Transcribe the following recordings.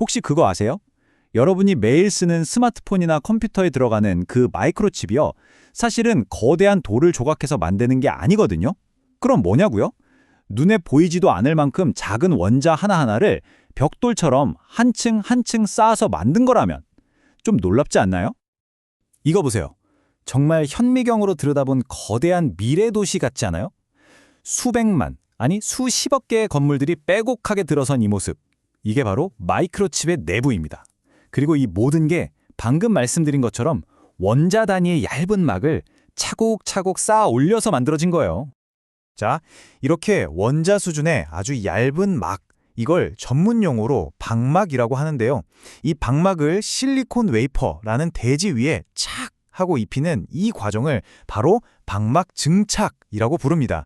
혹시 그거 아세요? 여러분이 매일 쓰는 스마트폰이나 컴퓨터에 들어가는 그 마이크로칩이요. 사실은 거대한 돌을 조각해서 만드는 게 아니거든요. 그럼 뭐냐고요? 눈에 보이지도 않을 만큼 작은 원자 하나하나를 벽돌처럼 한 층 한 층 쌓아서 만든 거라면 좀 놀랍지 않나요? 이거 보세요. 정말 현미경으로 들여다본 거대한 미래 도시 같지 않아요? 수백만, 아니 수십억 개의 건물들이 빼곡하게 들어선 이 모습. 이게 바로 마이크로칩의 내부입니다. 그리고 이 모든 게 방금 말씀드린 것처럼 원자 단위의 얇은 막을 차곡차곡 쌓아 올려서 만들어진 거예요. 자, 이렇게 원자 수준의 아주 얇은 막, 이걸 전문 용어로 방막이라고 하는데요. 이 방막을 실리콘 웨이퍼라는 대지 위에 착 하고 입히는 이 과정을 바로 방막 증착이라고 부릅니다.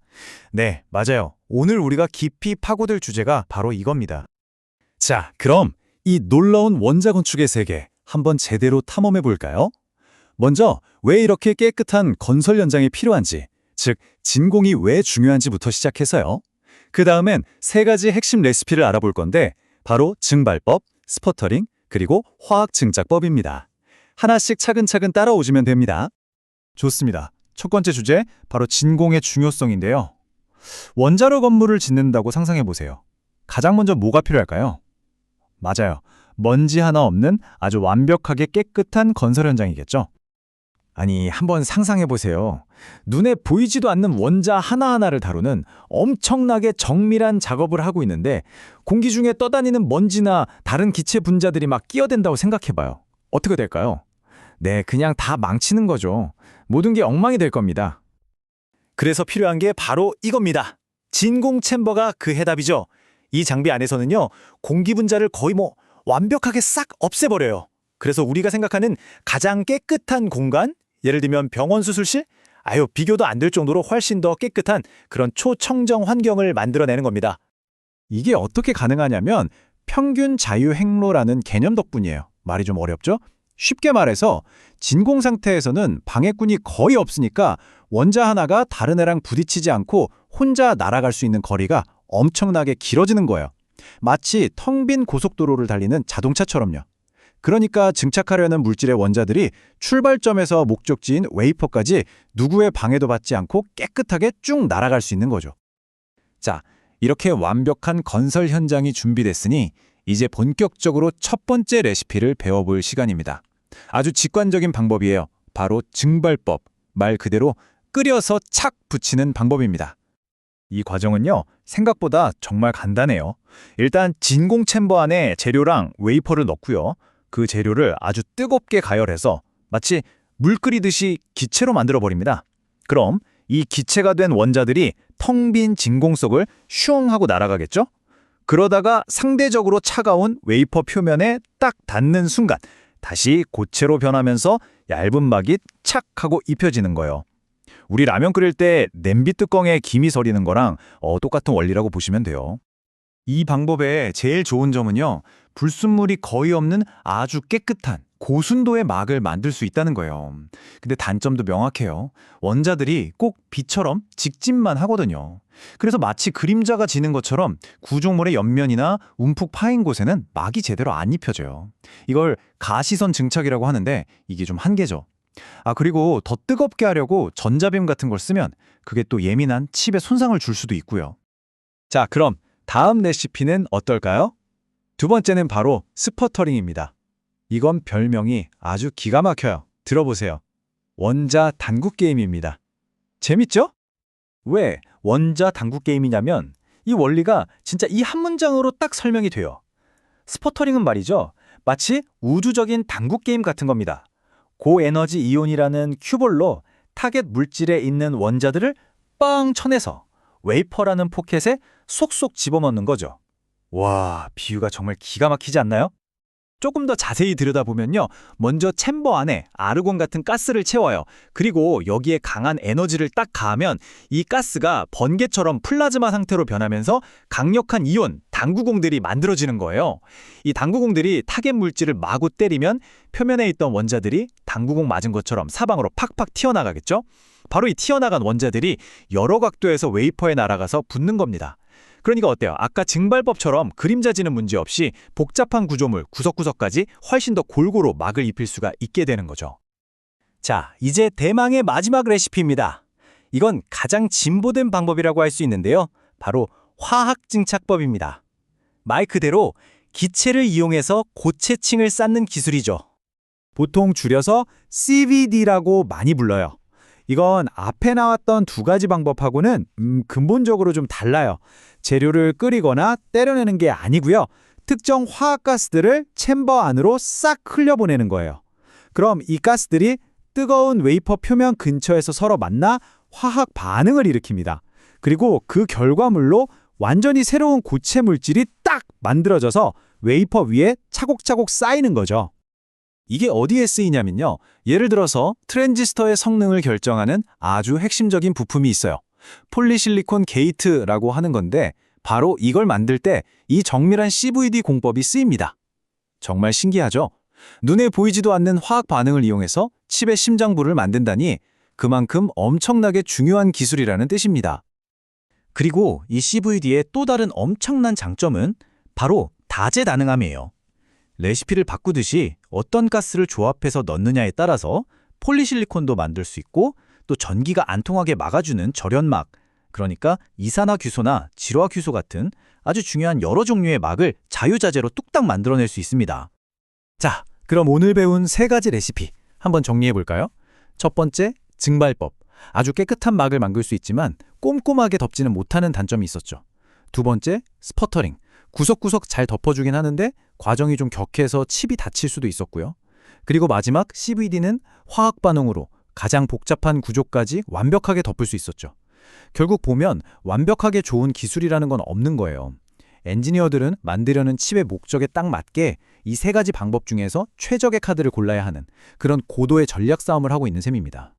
네, 맞아요. 오늘 우리가 깊이 파고들 주제가 바로 이겁니다. 자, 그럼 이 놀라운 원자 건축의 세계 한번 제대로 탐험해 볼까요? 먼저 왜 이렇게 깨끗한 건설 현장이 필요한지, 즉 진공이 왜 중요한지부터 시작해서요. 그 다음엔 세 가지 핵심 레시피를 알아볼 건데 바로 증발법, 스퍼터링, 그리고 화학 증작법입니다. 하나씩 차근차근 따라오시면 됩니다. 좋습니다. 첫 번째 주제, 바로 진공의 중요성인데요. 원자로 건물을 짓는다고 상상해 보세요. 가장 먼저 뭐가 필요할까요? 맞아요. 먼지 하나 없는 아주 완벽하게 깨끗한 건설 현장이겠죠. 아니, 한번 상상해 보세요. 눈에 보이지도 않는 원자 하나하나를 다루는 엄청나게 정밀한 작업을 하고 있는데 공기 중에 떠다니는 먼지나 다른 기체 분자들이 막 끼어댄다고 생각해 봐요. 어떻게 될까요? 네, 그냥 다 망치는 거죠. 모든 게 엉망이 될 겁니다. 그래서 필요한 게 바로 이겁니다. 진공 챔버가 그 해답이죠. 이 장비 안에서는요, 공기 분자를 거의 뭐 완벽하게 싹 없애버려요. 그래서 우리가 생각하는 가장 깨끗한 공간, 예를 들면 병원 수술실? 아유, 비교도 안 될 정도로 훨씬 더 깨끗한 그런 초청정 환경을 만들어내는 겁니다. 이게 어떻게 가능하냐면 평균 자유 행로라는 개념 덕분이에요. 말이 좀 어렵죠? 쉽게 말해서 진공 상태에서는 방해꾼이 거의 없으니까 원자 하나가 다른 애랑 부딪히지 않고 혼자 날아갈 수 있는 거리가 엄청나게 길어지는 거예요. 마치 텅 빈 고속도로를 달리는 자동차처럼요. 그러니까 증착하려는 물질의 원자들이 출발점에서 목적지인 웨이퍼까지 누구의 방해도 받지 않고 깨끗하게 쭉 날아갈 수 있는 거죠. 자, 이렇게 완벽한 건설 현장이 준비됐으니 이제 본격적으로 첫 번째 레시피를 배워볼 시간입니다. 아주 직관적인 방법이에요. 바로 증발법, 말 그대로 끓여서 착 붙이는 방법입니다. 이 과정은요, 생각보다 정말 간단해요. 일단 진공 챔버 안에 재료랑 웨이퍼를 넣고요. 그 재료를 아주 뜨겁게 가열해서 마치 물 끓이듯이 기체로 만들어 버립니다. 그럼 이 기체가 된 원자들이 텅 빈 진공 속을 슝 하고 날아가겠죠? 그러다가 상대적으로 차가운 웨이퍼 표면에 딱 닿는 순간 다시 고체로 변하면서 얇은 막이 착 하고 입혀지는 거예요. 우리 라면 끓일 때 냄비 뚜껑에 김이 서리는 거랑 어, 똑같은 원리라고 보시면 돼요. 이 방법의 제일 좋은 점은요. 불순물이 거의 없는 아주 깨끗한 고순도의 막을 만들 수 있다는 거예요. 근데 단점도 명확해요. 원자들이 꼭 비처럼 직진만 하거든요. 그래서 마치 그림자가 지는 것처럼 구조물의 옆면이나 움푹 파인 곳에는 막이 제대로 안 입혀져요. 이걸 가시선 증착이라고 하는데 이게 좀 한계죠. 아, 그리고 더 뜨겁게 하려고 전자빔 같은 걸 쓰면 그게 또 예민한 칩에 손상을 줄 수도 있고요. 자, 그럼 다음 레시피는 어떨까요? 두 번째는 바로 스퍼터링입니다. 이건 별명이 아주 기가 막혀요. 들어보세요. 원자 당구 게임입니다. 재밌죠? 왜 원자 당구 게임이냐면 이 원리가 진짜 이 한 문장으로 딱 설명이 돼요. 스퍼터링은 말이죠. 마치 우주적인 당구 게임 같은 겁니다. 고에너지 이온이라는 큐볼로 타겟 물질에 있는 원자들을 빵 쳐내서 웨이퍼라는 포켓에 쏙쏙 집어넣는 거죠. 와, 비유가 정말 기가 막히지 않나요? 조금 더 자세히 들여다보면요. 먼저 챔버 안에 아르곤 같은 가스를 채워요. 그리고 여기에 강한 에너지를 딱 가하면 이 가스가 번개처럼 플라즈마 상태로 변하면서 강력한 이온, 당구공들이 만들어지는 거예요. 이 당구공들이 타겟 물질을 마구 때리면 표면에 있던 원자들이 당구공 맞은 것처럼 사방으로 팍팍 튀어나가겠죠? 바로 이 튀어나간 원자들이 여러 각도에서 웨이퍼에 날아가서 붙는 겁니다. 그러니까 어때요? 아까 증발법처럼 그림자지는 문제 없이 복잡한 구조물 구석구석까지 훨씬 더 골고루 막을 입힐 수가 있게 되는 거죠. 자, 이제 대망의 마지막 레시피입니다. 이건 가장 진보된 방법이라고 할 수 있는데요. 바로 화학 증착법입니다. 말 그대로 기체를 이용해서 고체층을 쌓는 기술이죠. 보통 줄여서 CVD라고 많이 불러요. 이건 앞에 나왔던 두 가지 방법하고는 음, 근본적으로 좀 달라요. 재료를 끓이거나 때려내는 게 아니고요. 특정 화학가스들을 챔버 안으로 싹 흘려보내는 거예요. 그럼 이 가스들이 뜨거운 웨이퍼 표면 근처에서 서로 만나 화학 반응을 일으킵니다. 그리고 그 결과물로 완전히 새로운 고체 물질이 딱 만들어져서 웨이퍼 위에 차곡차곡 쌓이는 거죠. 이게 어디에 쓰이냐면요. 예를 들어서 트랜지스터의 성능을 결정하는 아주 핵심적인 부품이 있어요. 폴리실리콘 게이트라고 하는 건데 바로 이걸 만들 때 이 정밀한 CVD 공법이 쓰입니다. 정말 신기하죠? 눈에 보이지도 않는 화학 반응을 이용해서 칩의 심장부를 만든다니 그만큼 엄청나게 중요한 기술이라는 뜻입니다. 그리고 이 CVD의 또 다른 엄청난 장점은 바로 다재다능함이에요. 레시피를 바꾸듯이 어떤 가스를 조합해서 넣느냐에 따라서 폴리실리콘도 만들 수 있고 또 전기가 안 통하게 막아주는 절연막, 그러니까 이산화규소나 질화규소 같은 아주 중요한 여러 종류의 막을 자유자재로 뚝딱 만들어낼 수 있습니다. 자, 그럼 오늘 배운 세 가지 레시피 한번 정리해 볼까요? 첫 번째, 증발법. 아주 깨끗한 막을 만들 수 있지만 꼼꼼하게 덮지는 못하는 단점이 있었죠. 두 번째, 스퍼터링. 구석구석 잘 덮어주긴 하는데 과정이 좀 격해서 칩이 다칠 수도 있었고요. 그리고 마지막 CVD는 화학 반응으로 가장 복잡한 구조까지 완벽하게 덮을 수 있었죠. 결국 보면 완벽하게 좋은 기술이라는 건 없는 거예요. 엔지니어들은 만들려는 칩의 목적에 딱 맞게 이 세 가지 방법 중에서 최적의 카드를 골라야 하는 그런 고도의 전략 싸움을 하고 있는 셈입니다.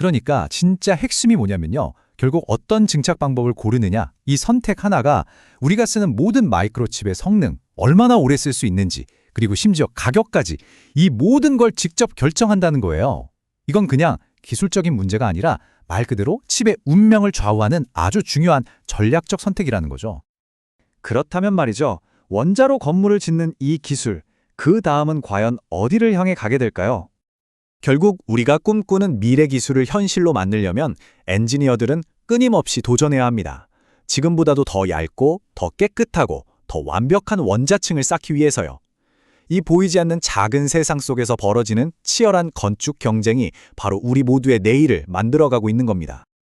그러니까 진짜 핵심이 뭐냐면요. 결국 어떤 증착 방법을 고르느냐, 이 선택 하나가 우리가 쓰는 모든 마이크로칩의 성능, 얼마나 오래 쓸 수 있는지, 그리고 심지어 가격까지 이 모든 걸 직접 결정한다는 거예요. 이건 그냥 기술적인 문제가 아니라 말 그대로 칩의 운명을 좌우하는 아주 중요한 전략적 선택이라는 거죠. 그렇다면 말이죠. 원자로 건물을 짓는 이 기술, 그 다음은 과연 어디를 향해 가게 될까요? 결국 우리가 꿈꾸는 미래 기술을 현실로 만들려면 엔지니어들은 끊임없이 도전해야 합니다. 지금보다도 더 얇고 더 깨끗하고 더 완벽한 원자층을 쌓기 위해서요. 이 보이지 않는 작은 세상 속에서 벌어지는 치열한 건축 경쟁이 바로 우리 모두의 내일을 만들어가고 있는 겁니다.